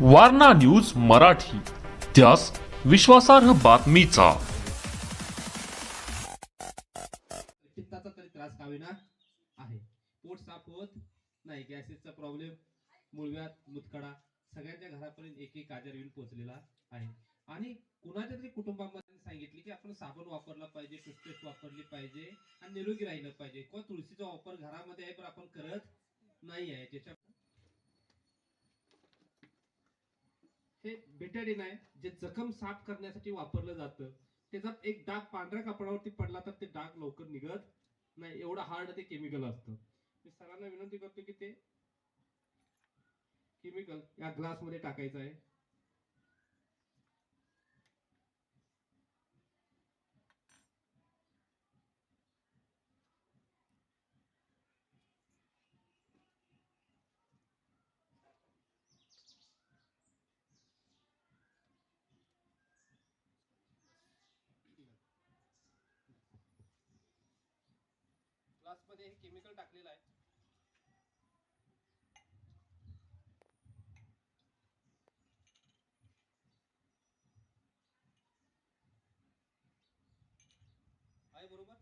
Warna news Marathi. त्यास विश्वासार्ह बातमीचा. चित्ताचा तरी त्रास का होईना आहे. पोट साफ होत नाही. गॅसेसचा प्रॉब्लेम मुळव्यात मुतखडा सगळ्यांच्या घरापर्यंत एक एक आजार येऊन पोहोचलेला आहे. आणि कुणाच्या तरी कुटुंबामध्ये सांगितले की आपण साबण वापरला पाहिजे टूथपेस्ट वापरली पाहिजे आणि निरोगी राहिलं पाहिजे. किंवा तुळशीचा वापर घरामध्ये आहे पण आपण करत नाही आहे. ज्याच्या हे बेटरिन आहे. जे जखम साफ करण्यासाठी वापरलं जातं त्याचा एक डाग पांढऱ्या कपडावरती पडला तर ते डाग लवकर निघत नाही. एवढं हार्ड ते केमिकल असतं. मी सरांना विनंती करतो की ते केमिकल या ग्लासमध्ये टाकायचं आहे ग्लास मध्ये हे केमिकल टाकलेलं आहे. आहे बरोबर?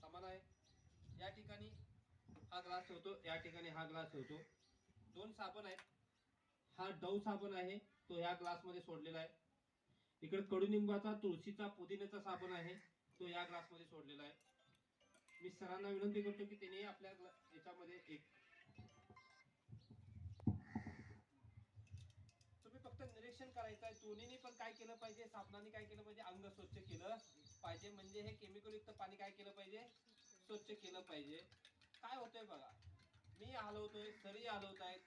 समान आहे. या ठिकाणी हा ग्लास ठेवतो या ठिकाणी हा ग्लास ठेवतो. दोन साबण आहेत. हा डव साबण आहे तो या ग्लासमध्ये सोडलेला आहे. इकडे कडुनिंबाचा तुळशीचा पुदिन्याचा साबण आहे तो या ग्लासमध्ये सोडलेला आहे. मी सरांना विनंती करतो की त्यांनी आपल्या याच्यामध्ये एक तुम्ही फक्त निरीक्षण करायचं आहे दोन्हीने पण काय केलं पाहिजे? साबणाने काय केलं पाहिजे? अंग स्वच्छ केलं पाहिजे. म्हणजे हे केमिकल युक्त पाणी काय केलं पाहिजे? स्वच्छ केलं पाहिजे. काय होतंय बघा. मी हलवतोय सरी हलवत आहेत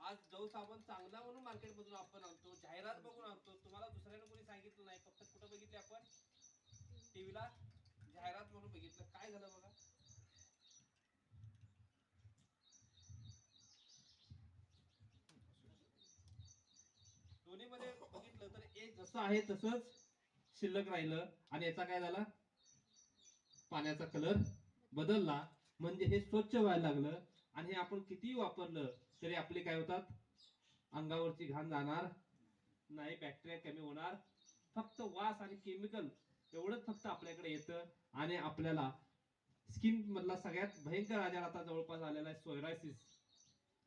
आज जव साबण चांगला म्हणून मार्केट मधून आपण आणतो. जाहिरात बघून आणतो. तुम्हाला दुसऱ्याने कोणी सांगितलं नाही. फक्त कुठं बघितले आपण? टीव्हीला? जाहिरात म्हणून बघितलं. काय झालं बघा? दोन्ही मध्ये बघितलं तर एक जसं आहे तसंच शिल्लक राहिलं. आणि याचा काय झाला? पाण्याचा कलर बदलला. म्हणजे हे स्वच्छ व्हायला लागलं. आणि हे आपण कितीही वापरलं तरी आपले काय होतात? अंगावरची घाण जाणार नाही. बॅक्टेरिया कमी होणार. फक्त वास आणि केमिकल एवढंच फक्त आपल्याकडे येतं. आणि आपल्याला स्किन मधला सगळ्यात भयंकर आजार आता जवळपास आलेला आहे सोयरायसिस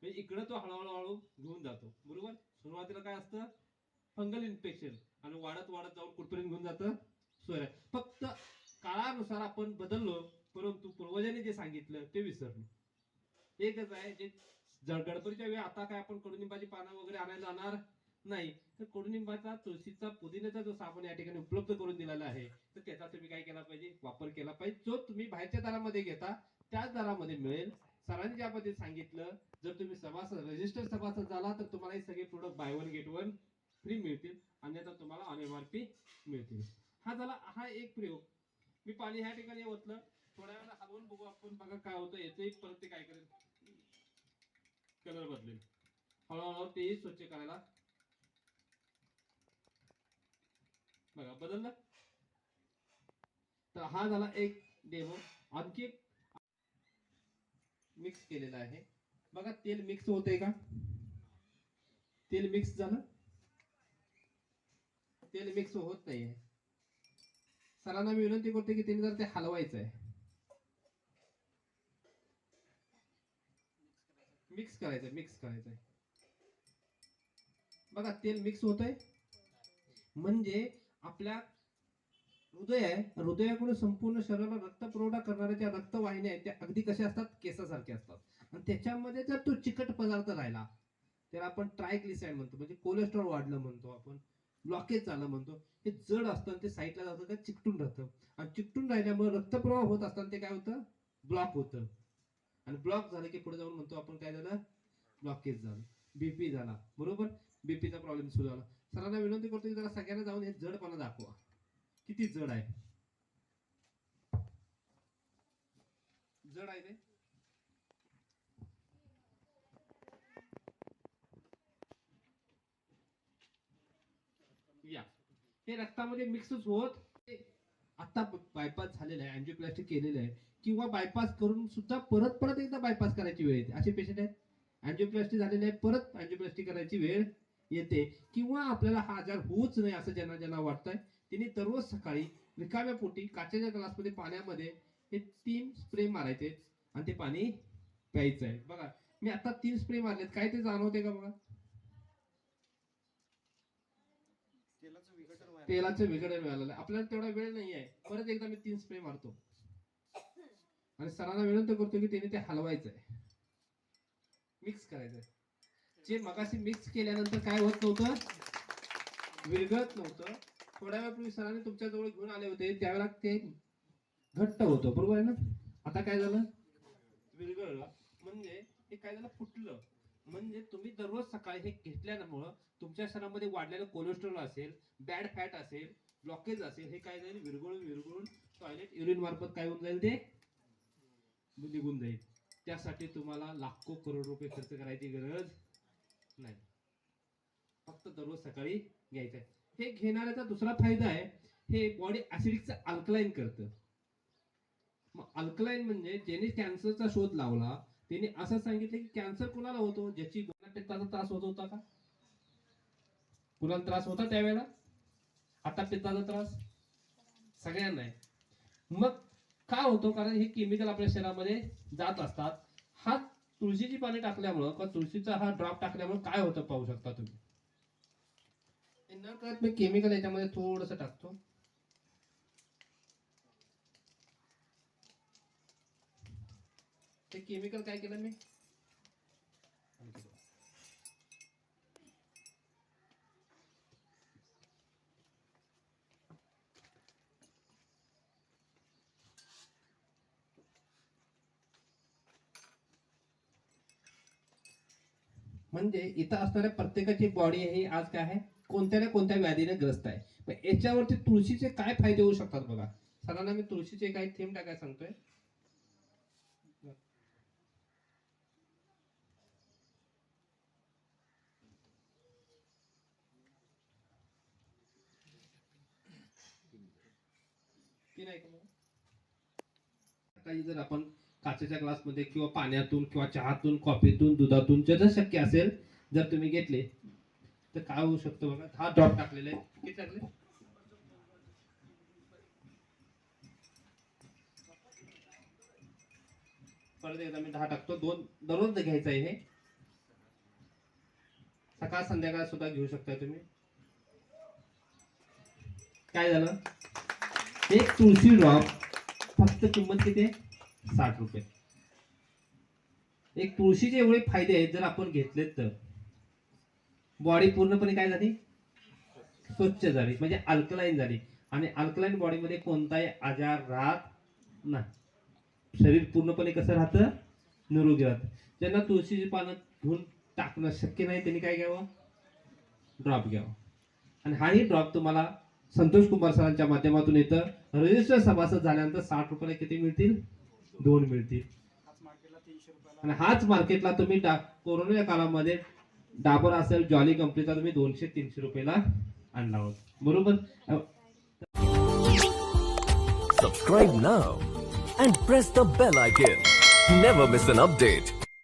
म्हणजे इकडं तो हळूहळू हळू घेऊन जातो. बरोबर? सुरुवातीला काय असतं? फंगल इन्फेक्शन आणि वाढत वाढत जाऊन कुठपर्यंत घेऊन जातं? सोयरा फक्त काळानुसार आपण बदललो परंतु पूर्वजांनी जे सांगितलं ते विसरलो. एकच आहे जे गडबडीच्या वेळी आता काय आपण कडुनिंबाची पानं वगैरे आणायला जाणार? नाही. तर कडुनिंबाचा तुळशीचा पुदिन्याचा जो साबण या ठिकाणी उपलब्ध करून दिलेला आहे तर त्याचा तुम्ही काय केला पाहिजे? वापर केला पाहिजे. जो तुम्ही बाहेरच्या दरामध्ये घेता त्याच दरामध्ये मिळेल. सरांनी ज्या पद्धतीने सांगितलं जर तुम्ही सभासद रजिस्टर सभासद झाला तर तुम्हाला हे सगळे product buy one get one free मिळतील. अन्यथा तुम्हाला ऑन एम आर पी मिळतील. हा झाला हा एक प्रयोग. मी पाणी ह्या ठिकाणी ओतलं. थोड्या वेळा हलवून बघू आपण. बघा काय होतं याचंही परत ते काय करेल? कलर बदलेल. हळूहळू तेही स्वच्छ करायला बघा बदललं? तर हा झाला एक डेमो आणखी एक मिक्स केलेला आहे. बघा तेल मिक्स होतंय का? तेल मिक्स झालं. तेल मिक्स होत नाही सरांना मी विनंती करते की त्यांनी जर ते हलवायचं आहे. मिक्स करायचं मिक्स करायचं बघा तेल मिक्स होत आहे म्हणजे आपल्या हृदय आहे हृदयाकडून संपूर्ण शरीराला रक्त पुरवठा करणाऱ्या ज्या रक्तवाहिन्या आहेत त्या अगदी कशा असतात? केसासारख्या असतात. आणि त्याच्यामध्ये जर तो चिकट पदार्थ राहिला त्याला आपण ट्रायग्लिसाइड म्हणतो म्हणजे कोलेस्ट्रॉल वाढलं म्हणतो आपण ब्लॉकेज झालं म्हणतो हे जड असतं आणि ते साईडला जातं ते चिकटून राहतं. आणि चिकटून राहिल्यामुळे रक्तप्रवाह होत असताना ते काय होतं? ब्लॉक होतं. आणि ब्लॉक झालं की पुढे जाऊन म्हणतो आपण काय झालं? ब्लॉकेज झालं. बीपी झाला. बरोबर? बीपीचा प्रॉब्लेम सुरू झाला. सरांना विनंती करतो की जरा सगळ्यांना जाऊन हे जडपणा दाखवा. किती जड आहे? जड आहे ते. या. हे रक्तामध्ये मिक्सच होत. आता बायपास झालेलं आहे अँजिओप्लास्टिक केलेलं आहे. किंवा बायपास करून सुद्धा परत परत एकदा बायपास करायची वेळ येते. असे पेशंट आहेत. अँजिओप्लास्टिक झालेले आहे परत अँजिओप्लास्टिक करायची वेळ येते किंवा आपल्याला हा आजार होऊच नाही असं ज्यांना ज्यांना वाटतंय त्यांनी दररोज सकाळी रिकाम्या पोटी काचेच्या ग्लासमध्ये पाण्यामध्ये हे तीन स्प्रे मारायचे आणि ते पाणी प्यायचं आहे बघा मी आता तीन स्प्रे मारलेत. काय ते जाणवते का बघा तेलाचं विघटन व्हायला तेलाचं विघटन मिळालेलं आहे आपल्याला तेवढा वेळ नाही आहे. परत एकदा मी तीन स्प्रे मारतो. आणि सरांना विनंती करतो की त्याने ते हलवायचं आहे मिक्स करायचं आहे जे मगाशी मिक्स केल्यानंतर काय होत नव्हतं? विरघळत नव्हतं. थोड्या वेळापूर्वी सरांनी तुमच्याजवळ घेऊन आले होते. त्यावेळेला ते घट्ट होतं. बरोबर आहे ना? आता काय झालं? विरघळलं. म्हणजे हे काय झालं? फुटलं. म्हणजे तुम्ही दररोज सकाळी हे घेतल्यामुळं तुमच्या शरीरामध्ये वाढलेलं कोलेस्ट्रॉल असेल बॅड फॅट असेल ब्लॉकेज असेल हे काय जाईल? विरघळून विरघळून टॉयलेट युरिन मार्फत काय होऊन जाईल ते? निघून जाईल. त्यासाठी तुम्हाला लाखो करोड रुपये खर्च करायची गरज नाही. फक्त दररोज सकाळी घ्यायचं आहे हे घेणाऱ्याचा दुसरा फायदा आहे हे बॉडी ऍसिडिकचं अल्कलाईन करतं. मग अल्कलाईन म्हणजे ज्याने कॅन्सरचा शोध लावला त्याने असं सांगितलं की कॅन्सर कुणाला होतो? ज्याची पित्ताचा त्रास होत होता का? कुणाला त्रास होता त्यावेळेला? आता पित्ताचा त्रास? सगळ्यांना आहे. मग का होतो? कारण हे केमिकल आपल्या शरीरामध्ये जात असतात. हा तुळशीची पाणी टाकल्यामुळं किंवा तुळशीचा हा ड्रॉप टाकल्यामुळे काय होतं पाहू शकता तुम्ही? हे न कळत मी केमिकल याच्यामध्ये थोडस टाकतो. ते केमिकल काय केलं मी? म्हणजे इथं असणाऱ्या प्रत्येकाची बॉडी ही आज काय आहे? कोणत्या ना कोणत्या व्याधीने ग्रस्त आहे. याच्यावरती तुळशीचे काय फायदे होऊ शकतात बघा. सरांना मी तुळशीचे काही थेंब टाकायला सांगतोय. की नाही काही जर आपण काचेच्या ग्लासमध्ये किंवा पाण्यातून किंवा चहातून कॉफीतून दुधातून जर शक्य असेल जर तुम्ही घेतले तर काय होऊ शकतो बघा? हा ड्रॉप टाकलेले आहे. किती टाकले? परत एकदा मी दहा टाकतो. दोन दररोज घ्यायचं आहे हे. सकाळ संध्याकाळ सुद्धा घेऊ शकता तुम्ही. काय झालं? एक तुळशी ड्रॉप फक्त किंमत किती आहे? साठ रुपये. एक तुळशीचे एवढे फायदे आहेत जर आपण घेतलेत तर. बॉडी पूर्णपणे काय झाली? स्वच्छ झाली म्हणजे अल्कलाईन झाली. आणि अल्कलाईन बॉडीमध्ये कोणताही आजार राहत नाही. शरीर पूर्णपणे कसं राहतं? निरोगी राहतं. ज्यांना तुळशीची पानं घेऊन टाकणं शक्य नाही त्यांनी काय घ्यावं? ड्रॉप घ्यावं. आणि हाही ड्रॉप तुम्हाला संतोष कुमार सरांच्या माध्यमातून येतं. रजिस्टर सभासद झाल्यानंतर साठ रुपयाला किती मिळतील? दोन मिळतील. हाच मार्केटला आणि हाच मार्केटला तुम्ही डा कोरोनाच्या काळामध्ये डाबर असेल जॉली कंपनीचा तुम्ही दोनशे तीनशे रुपयाला आणला आहोत बरोबर? Subscribe now and press the bell icon never miss an update.